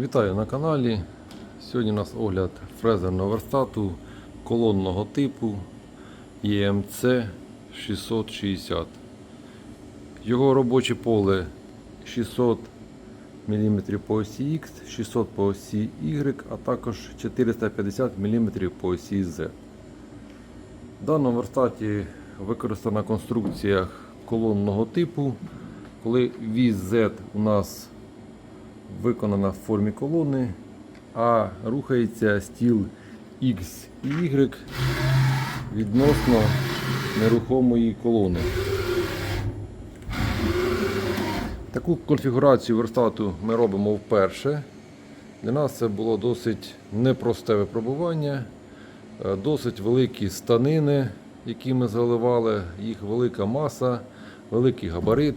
Вітаю на каналі. Сьогодні у нас огляд фрезерного верстату колонного типу EMC 660. Його робоче поле 600 мм по осі X, 600 по осі Y, а також 450 мм по осі Z. В даному верстаті використана конструкція колонного типу, коли віз Z у нас виконана в формі колони, а рухається стіл X і Y відносно нерухомої колони. Таку конфігурацію верстату ми робимо вперше. Для нас це було досить непросте випробування, Е, досить великі станини, які ми заливали, їх велика маса, великий габарит.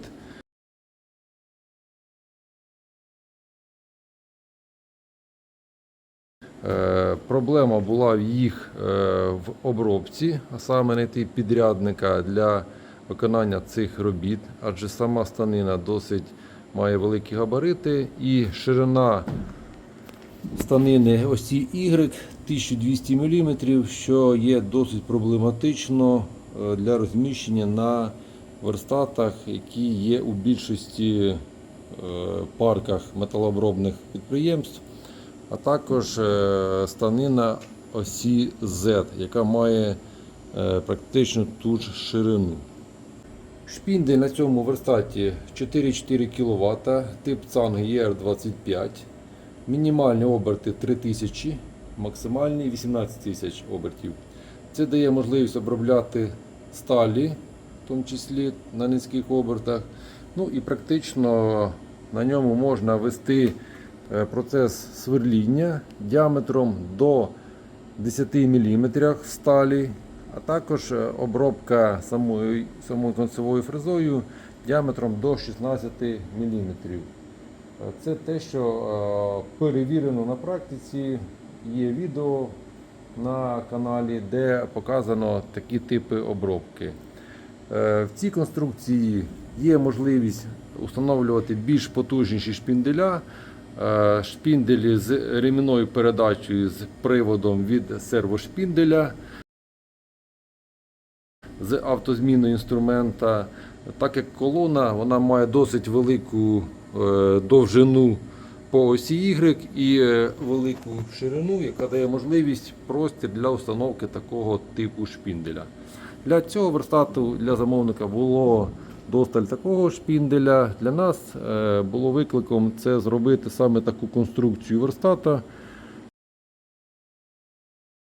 Проблема була в їх е, в обробці, а саме знайти підрядника для виконання цих робіт, адже сама станина досить має великі габарити і ширина станини осі Y 1200 мм, що є досить проблематично е, для розміщення на верстатах, які є у більшості е, парках металообробних підприємств а також е, станина осі Z, яка має е, практично ту ж ширину. Шпіндель на цьому верстаті 4,4 кВт, тип цанг ER25, мінімальні оберти 3000, максимальні 18 тисяч обертів. Це дає можливість обробляти сталі, в тому числі на низьких обертах. Ну і практично на ньому можна вести процес сверління діаметром до 10 мм в сталі, а також е, обробка самою, самою концевою фрезою діаметром до 16 мм. Це те, що е, перевірено на практиці. Є відео на каналі, де показано такі типи обробки. Е, В цій конструкції є можливість встановлювати більш потужніші шпінделя, е, шпінделі з ремінною передачею з приводом від сервошпінделя, з автозміною інструмента. Так як колона вона має досить велику е, довжину по осі Y і е, велику ширину, яка дає можливість простір для установки такого типу шпінделя. Для цього верстату для замовника було досталь такого шпінделя. Для нас е, було викликом це зробити саме таку конструкцію верстата,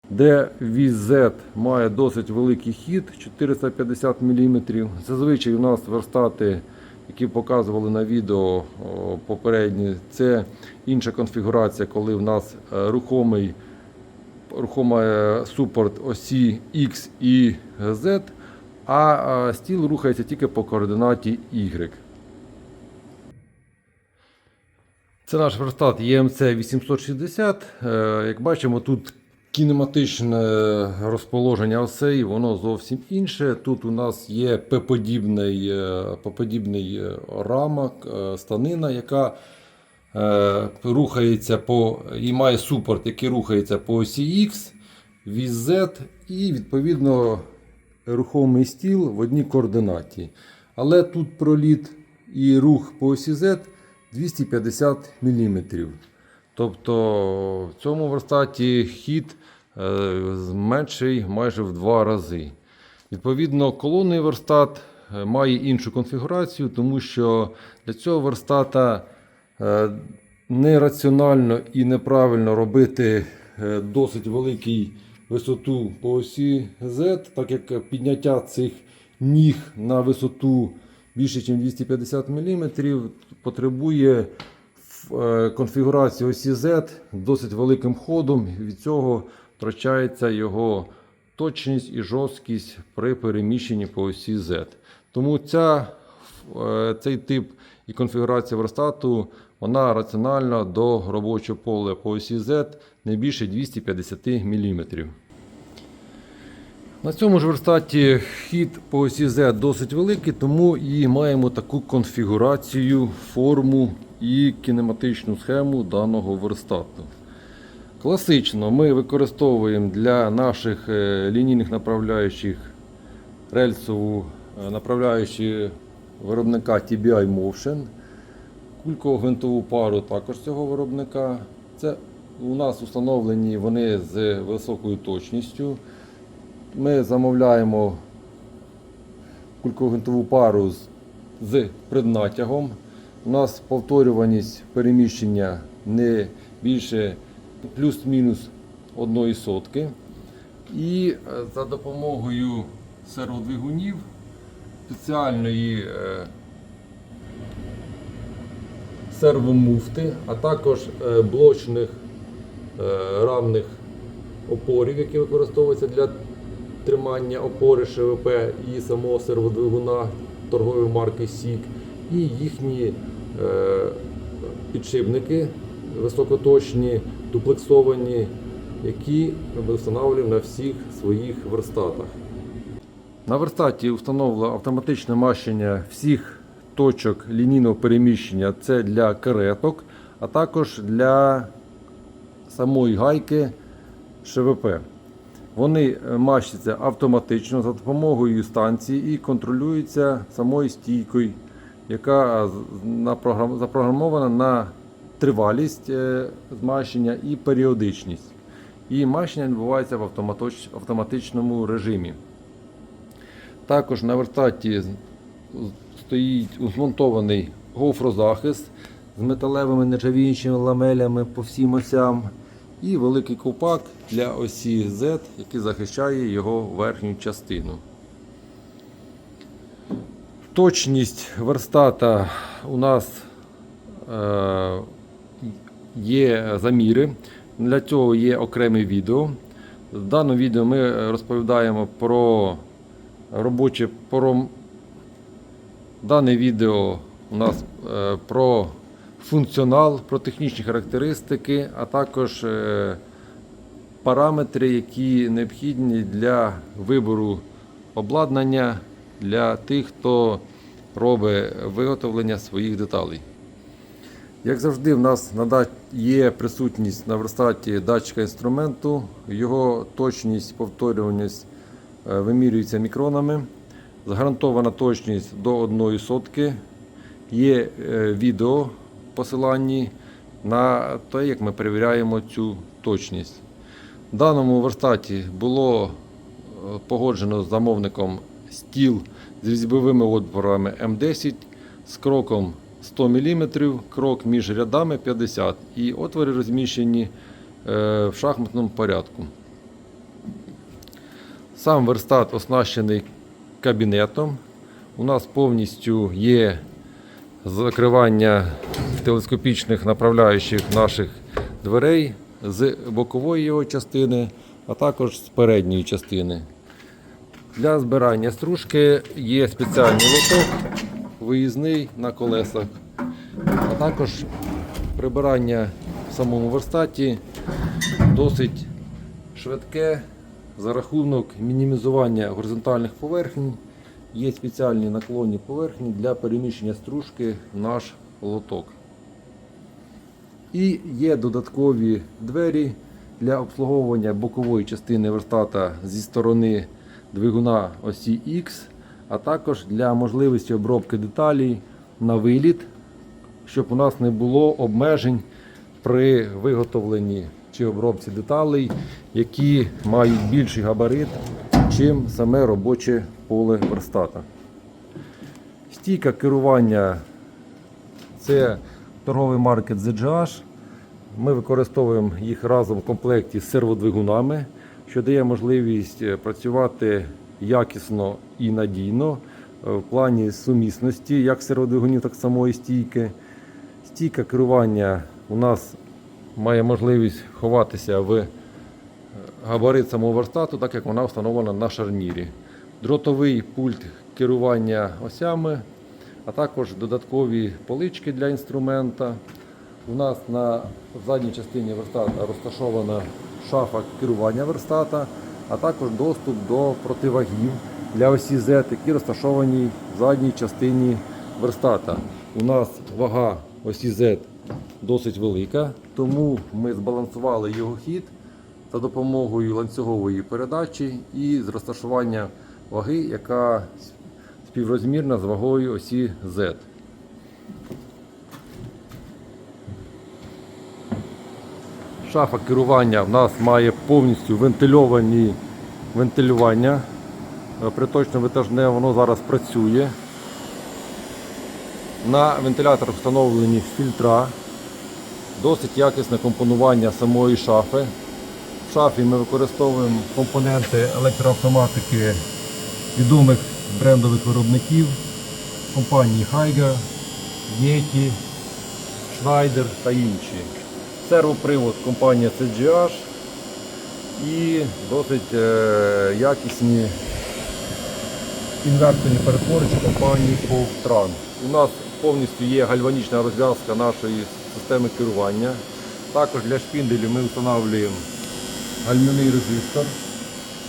де віз Z має досить великий хід 450 мм. Зазвичай у нас верстати, які показували на відео попередні, це інша конфігурація, коли в нас е, рухомий рухомий е, супорт осі X і Z, а стіл рухається тільки по координаті Y. Це наш верстат EMC 860. Е, Як бачимо, тут кінематичне розположення осей, воно зовсім інше. Тут у нас є П-подібний, е, П-подібний е, рамок, е, станина, яка рухається по і має супорт, який рухається по осі X, віз і відповідно рухомий стіл в одній координаті. Але тут проліт і рух по осі Z 250 мм. Тобто в цьому верстаті хід е, менший майже в два рази. Відповідно, колонний верстат е, має іншу конфігурацію, тому що для цього верстата е, нераціонально і неправильно робити досить великий висоту по осі Z, так як підняття цих ніг на висоту більше, ніж 250 мм потребує е, конфігурації осі Z досить великим ходом. Від цього втрачається його точність і жорсткість при переміщенні по осі Z. Тому ця, е, цей тип і конфігурація верстату вона раціональна до робочого поля по осі Z не більше 250 мм. На цьому ж верстаті хід по осі Z досить великий, тому і маємо таку конфігурацію, форму і кінематичну схему даного верстату. Класично ми використовуємо для наших е, лінійних направляючих рельсову е, направляючу виробника TBI Motion. Кульково-гвинтову пару також цього виробника. Це у нас установлені вони з високою точністю. Ми замовляємо кульково-гвинтову пару з, з преднатягом. У нас повторюваність переміщення не більше плюс-мінус одної сотки. І е, за допомогою серводвигунів спеціальної е, сервомуфти, а також е, блочних е, рамних опорів, які використовуються для тримання опори ШВП і самого серводвигуна торгової марки Сік, і їхні е, підшипники високоточні, дуплексовані, які ми встановлюємо на всіх своїх верстатах. На верстаті встановлено автоматичне мащення всіх точок лінійного переміщення. Це для кареток, а також для самої гайки ШВП. Вони е, мащаться автоматично за допомогою станції і контролюються самою стійкою, яка запрограмована на тривалість е, змащення і періодичність. І мащення відбувається в автоматичному режимі. Також на вертаті з- стоїть змонтований гофрозахист з металевими нержавіючими ламелями по всім осям і великий ковпак для осі Z, який захищає його верхню частину. Точність верстата у нас е, є заміри. Для цього є окреме відео. В даному відео ми розповідаємо про робоче дане відео у нас е, про функціонал, про технічні характеристики, а також е, параметри, які необхідні для вибору обладнання для тих, хто робить виготовлення своїх деталей. Як завжди, в нас є присутність на верстаті датчика інструменту, його точність, повторюваність е, вимірюється мікронами. Загарантована точність до 1 сотки. Є е, відео посиланні на те, як ми перевіряємо цю точність. В даному верстаті було е, погоджено з замовником стіл з різьбовими отворами М10 з кроком 100 мм, крок між рядами 50 і отвори розміщені е, в шахматному порядку. Сам верстат оснащений кабінетом. У нас повністю є закривання телескопічних направляючих наших дверей з бокової його частини, а також з передньої частини. Для збирання стружки є спеціальний лоток виїзний на колесах, а також прибирання в самому верстаті досить швидке за рахунок мінімізування горизонтальних поверхень. Є спеціальні наклонні поверхні для переміщення стружки в наш лоток. І є додаткові двері для обслуговування бокової частини верстата зі сторони двигуна осі X, а також для можливості обробки деталей на виліт, щоб у нас не було обмежень при виготовленні чи обробці деталей, які мають більший габарит, чим саме робоче поле верстата. Стійка керування це торговий маркет ZGH. Ми використовуємо їх разом в комплекті з серводвигунами, що дає можливість е, працювати якісно і надійно е, в плані сумісності як серводвигунів, так самої стійки. Стійка керування у нас має можливість ховатися в е, габарит самого верстату, так як вона встановлена на шарнірі. Дротовий пульт керування осями, а також додаткові полички для інструмента. У нас на задній частині верстата розташована шафа керування верстата, а також доступ до противагів для осі Z, які розташовані в задній частині верстата. У нас вага осі Z досить велика, тому ми збалансували його хід за допомогою ланцюгової передачі і з розташування ваги, яка співрозмірна з вагою осі Z. Шафа керування в нас має повністю вентильовані вентилювання. Е, Приточно-витяжне воно зараз працює. На вентиляторах встановлені фільтра, досить якісне компонування самої шафи. В шафі ми використовуємо компоненти електроавтоматики відомих брендових виробників компанії Haiger, Yeti, Schneider та інші. Сервопривод компанія CGH і досить е, якісні інверторні перетворювачі компанії Povtran. У нас повністю є гальванічна розв'язка нашої системи керування. Також для шпінделів ми встановлюємо гальмівний резистор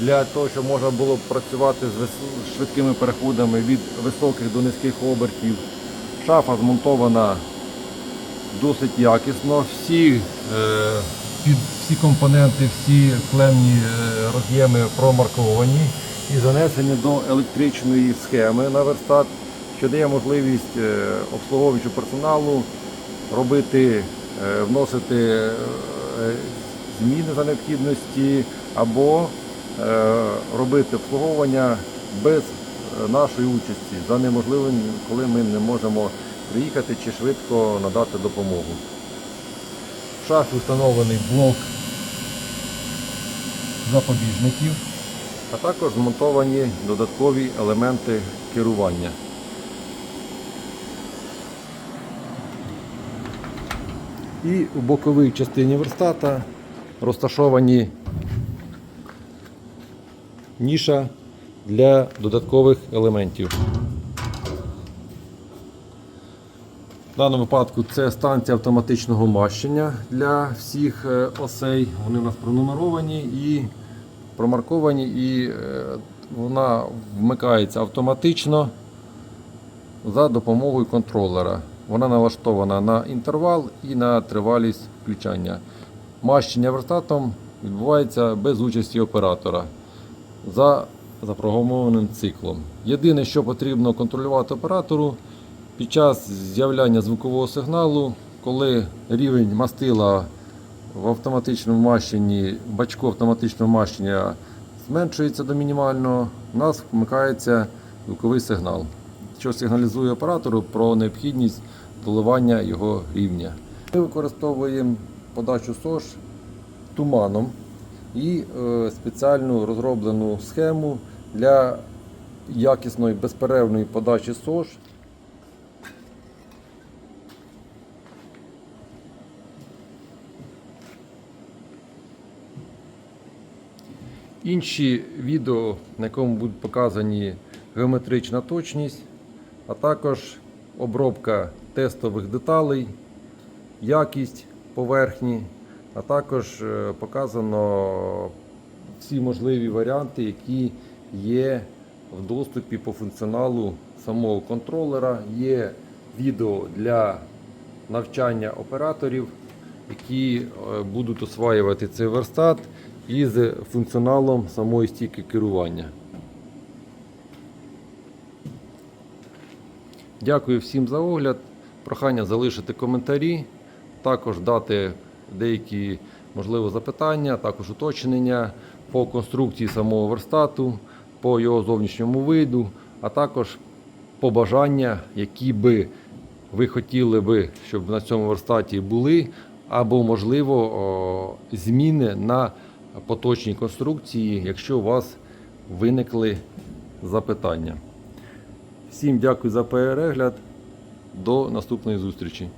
для того, щоб можна було працювати з швидкими переходами від високих до низьких обертів. Шафа змонтована досить якісно. Всі, е, під, всі компоненти, всі клемні е, роз'єми промарковані і занесені до електричної схеми на верстат, що дає можливість е, обслуговуючого персоналу робити, е, вносити е, зміни за необхідності або е, робити обслуговування без нашої участі за неможливим, коли ми не можемо приїхати чи швидко надати допомогу. В шафі встановлений блок запобіжників, а також змонтовані додаткові елементи керування. І у боковій частині верстата розташовані ніша для додаткових елементів. В даному випадку це станція автоматичного мащення для всіх е, осей. Вони у нас пронумеровані і промарковані, і е, вона вмикається автоматично за допомогою контролера. Вона налаштована на інтервал і на тривалість включання. Мащення верстатом відбувається без участі оператора за запрограмованим циклом. Єдине, що потрібно контролювати оператору під час з'являння звукового сигналу, коли рівень мастила в автоматичному мащенні, бачку автоматичного мащення зменшується до мінімального, у нас вмикається звуковий сигнал, що сигналізує оператору про необхідність доливання його рівня. Ми використовуємо подачу СОЖ туманом і е, спеціальну розроблену схему для якісної безперервної подачі СОЖ. Інші відео, на якому будуть показані геометрична точність, а також обробка тестових деталей, якість поверхні, а також е, показано всі можливі варіанти, які є в доступі по функціоналу самого контролера. Є відео для навчання операторів, які е, будуть осваювати цей верстат із функціоналом самої стійки керування. Дякую всім за огляд. Прохання залишити коментарі, також дати деякі можливо запитання, також уточнення по конструкції самого верстату, по його зовнішньому виду, а також побажання, які би ви хотіли би, щоб на цьому верстаті були, або, можливо, зміни на поточній конструкції, якщо у вас виникли запитання. Всім дякую за перегляд. До наступної зустрічі.